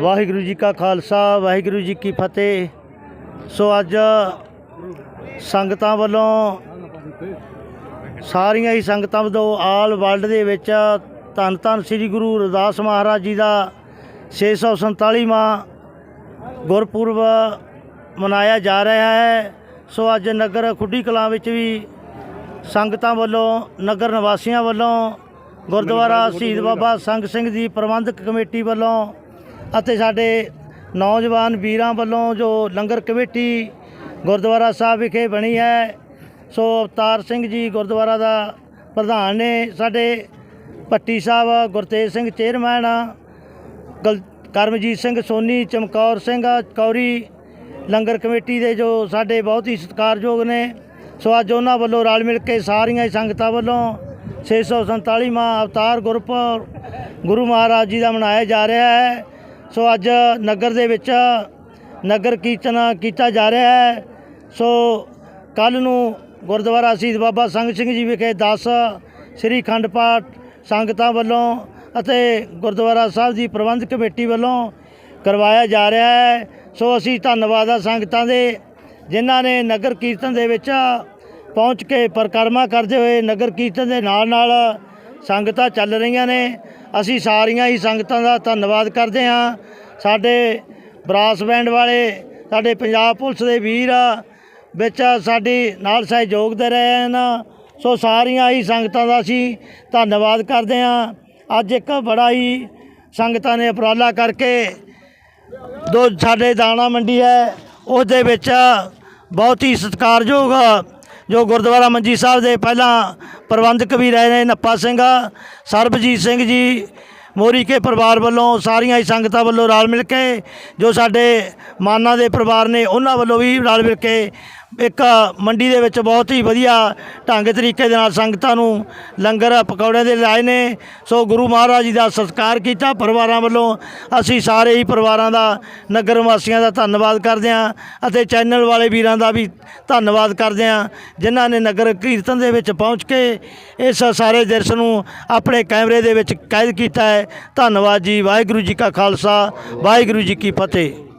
ਵਾਹਿਗੁਰੂ ਜੀ ਕਾ ਖਾਲਸਾ, ਵਾਹਿਗੁਰੂ ਜੀ ਕੀ ਫਤਿਹ। ਸੋ ਅੱਜ ਸੰਗਤਾਂ ਵੱਲੋਂ ਸਾਰੀਆਂ ਹੀ ਸੰਗਤਾਂ ਵੱਲੋਂ ਆਲ ਵਰਲਡ ਦੇ ਵਿੱਚ ਧੰਨ ਧੰਨ ਸ੍ਰੀ ਗੁਰੂ ਰਵਿਦਾਸ ਮਹਾਰਾਜ ਜੀ ਦਾ 647ਵਾਂ ਗੁਰਪੁਰਬ ਮਨਾਇਆ ਜਾ ਰਿਹਾ ਹੈ। ਸੋ ਅੱਜ ਨਗਰ ਖੁੱਡੀ ਕਲਾਂ ਵਿੱਚ ਵੀ ਸੰਗਤਾਂ ਵੱਲੋਂ, ਨਗਰ ਨਿਵਾਸੀਆਂ ਵੱਲੋਂ, ਗੁਰਦੁਆਰਾ ਸ਼ਹੀਦ ਬਾਬਾ ਸੰਗ ਸਿੰਘ ਦੀ ਪ੍ਰਬੰਧਕ ਕਮੇਟੀ ਵੱਲੋਂ ਅਤੇ ਸਾਡੇ ਨੌਜਵਾਨ ਵੀਰਾਂ ਵੱਲੋਂ ਜੋ ਲੰਗਰ ਕਮੇਟੀ ਗੁਰਦੁਆਰਾ ਸਾਹਿਬ ਵਿਖੇ ਬਣੀ ਹੈ, ਸੋ ਅਵਤਾਰ ਸਿੰਘ ਜੀ ਗੁਰਦੁਆਰਾ ਦਾ ਪ੍ਰਧਾਨ ਨੇ ਸਾਡੇ ਪੱਟੀ ਸਾਹਿਬ, ਗੁਰਤੇਜ ਸਿੰਘ ਚੇਅਰਮੈਨ, ਗਲ- ਕਰਮਜੀਤ ਸਿੰਘ ਸੋਨੀ, ਚਮਕੌਰ ਸਿੰਘ ਕੌਰੀ ਲੰਗਰ ਕਮੇਟੀ ਦੇ ਜੋ ਸਾਡੇ ਬਹੁਤ ਹੀ ਸਤਿਕਾਰਯੋਗ ਨੇ। ਸੋ ਅੱਜ ਉਹਨਾਂ ਵੱਲੋਂ ਰਲ ਮਿਲ ਕੇ ਸਾਰੀਆਂ ਹੀ ਸੰਗਤਾਂ ਵੱਲੋਂ 647ਵਾਂ ਅਵਤਾਰ ਗੁਰਪੁਰ ਗੁਰੂ ਮਹਾਰਾਜ ਜੀ ਦਾ ਮਨਾਇਆ ਜਾ ਰਿਹਾ ਹੈ। ਸੋ ਅੱਜ ਨਗਰ ਦੇ ਵਿੱਚ ਨਗਰ ਕੀਰਤਨ ਕੀਤਾ ਜਾ ਰਿਹਾ ਹੈ। ਸੋ ਕੱਲ ਨੂੰ ਗੁਰਦੁਆਰਾ ਸ਼ਹੀਦ ਬਾਬਾ ਸੰਗ ਸਿੰਘ ਜੀ ਵਿਖੇ 10 ਸ੍ਰੀ ਖੰਡ ਪਾਠ ਸੰਗਤਾਂ ਵੱਲੋਂ ਅਤੇ ਗੁਰਦੁਆਰਾ ਸਾਹਿਬ ਦੀ ਪ੍ਰਬੰਧਕ ਕਮੇਟੀ ਵੱਲੋਂ ਕਰਵਾਇਆ ਜਾ ਰਿਹਾ ਹੈ। ਸੋ ਅਸੀਂ ਧੰਨਵਾਦ ਆ ਸੰਗਤਾਂ ਦੇ ਜਿਨ੍ਹਾਂ ਨੇ ਨਗਰ ਕੀਰਤਨ ਦੇ ਵਿੱਚ ਪਹੁੰਚ ਕੇ ਪਰਿਕਰਮਾ ਕਰਦੇ ਹੋਏ ਨਗਰ ਕੀਰਤਨ ਦੇ ਨਾਲ ਨਾਲ ਸੰਗਤਾਂ ਚੱਲ ਰਹੀਆਂ ਨੇ। ਅਸੀਂ ਸਾਰੀਆਂ ਹੀ ਸੰਗਤਾਂ ਦਾ ਧੰਨਵਾਦ ਕਰਦੇ ਹਾਂ। ਸਾਡੇ ਬਰਾਸ ਬੈਂਡ ਵਾਲੇ, ਸਾਡੇ ਪੰਜਾਬ ਪੁਲਿਸ ਦੇ ਵੀਰ ਵਿੱਚ ਸਾਡੀ ਨਾਲ ਸਹਿਯੋਗ ਦੇ ਰਹੇ ਹਨ। ਸੋ ਸਾਰੀਆਂ ਹੀ ਸੰਗਤਾਂ ਦਾ ਅਸੀਂ ਧੰਨਵਾਦ ਕਰਦੇ ਹਾਂ। ਅੱਜ ਇੱਕ ਬੜਾ ਹੀ ਸੰਗਤਾਂ ਨੇ ਉਪਰਾਲਾ ਕਰਕੇ ਦੋ ਸਾਡੇ ਦਾਣਾ ਮੰਡੀ ਹੈ, ਉਸ ਦੇ ਵਿੱਚ ਬਹੁਤ ਹੀ ਸਤਿਕਾਰਯੋਗ ਜੋ ਗੁਰਦੁਆਰਾ ਮੰਜੀ ਸਾਹਿਬ ਦੇ ਪਹਿਲਾਂ ਪ੍ਰਬੰਧਕ ਵੀ ਰਹੇ ਨੇ ਨੱਪਾ ਸਿੰਘ ਸਰਬਜੀਤ ਸਿੰਘ ਜੀ, ਮੋਰੀ ਕੇ ਪਰਿਵਾਰ ਵੱਲੋਂ ਸਾਰੀਆਂ ਹੀ ਸੰਗਤਾਂ ਵੱਲੋਂ ਰਲ ਮਿਲ ਕੇ ਜੋ ਸਾਡੇ ਮਾਨਾਂ ਦੇ ਪਰਿਵਾਰ ਨੇ ਉਹਨਾਂ ਵੱਲੋਂ ਵੀ ਰਲ ਮਿਲ ਕੇ ਇੱਕ ਮੰਡੀ ਦੇ ਵਿੱਚ ਬਹੁਤ ਹੀ ਵਧੀਆ ਢੰਗ ਤਰੀਕੇ ਦੇ ਨਾਲ ਸੰਗਤਾਂ ਨੂੰ ਲੰਗਰ ਪਕੌੜੇ ਦੇ ਲਾਏ ਨੇ। ਸੋ ਗੁਰੂ ਮਹਾਰਾਜ ਜੀ ਦਾ ਸਤਿਕਾਰ ਕੀਤਾ। ਪਰਿਵਾਰਾਂ ਵੱਲੋਂ ਅਸੀਂ ਸਾਰੇ ਹੀ ਪਰਿਵਾਰਾਂ ਦਾ, ਨਗਰ ਵਾਸੀਆਂ ਦਾ ਧੰਨਵਾਦ ਕਰਦੇ ਹਾਂ ਅਤੇ ਚੈਨਲ ਵਾਲੇ ਵੀਰਾਂ ਦਾ ਵੀ ਧੰਨਵਾਦ ਕਰਦੇ ਹਾਂ, ਜਿਨ੍ਹਾਂ ਨੇ ਨਗਰ ਕੀਰਤਨ ਦੇ ਵਿੱਚ ਪਹੁੰਚ ਕੇ ਇਸ ਸਾਰੇ ਦ੍ਰਿਸ਼ ਨੂੰ ਆਪਣੇ ਕੈਮਰੇ ਦੇ ਵਿੱਚ ਕੈਦ ਕੀਤਾ ਹੈ। ਧੰਨਵਾਦ ਜੀ। ਵਾਹਿਗੁਰੂ ਜੀ ਕਾ ਖਾਲਸਾ, ਵਾਹਿਗੁਰੂ ਜੀ ਕੀ ਫਤਿਹ।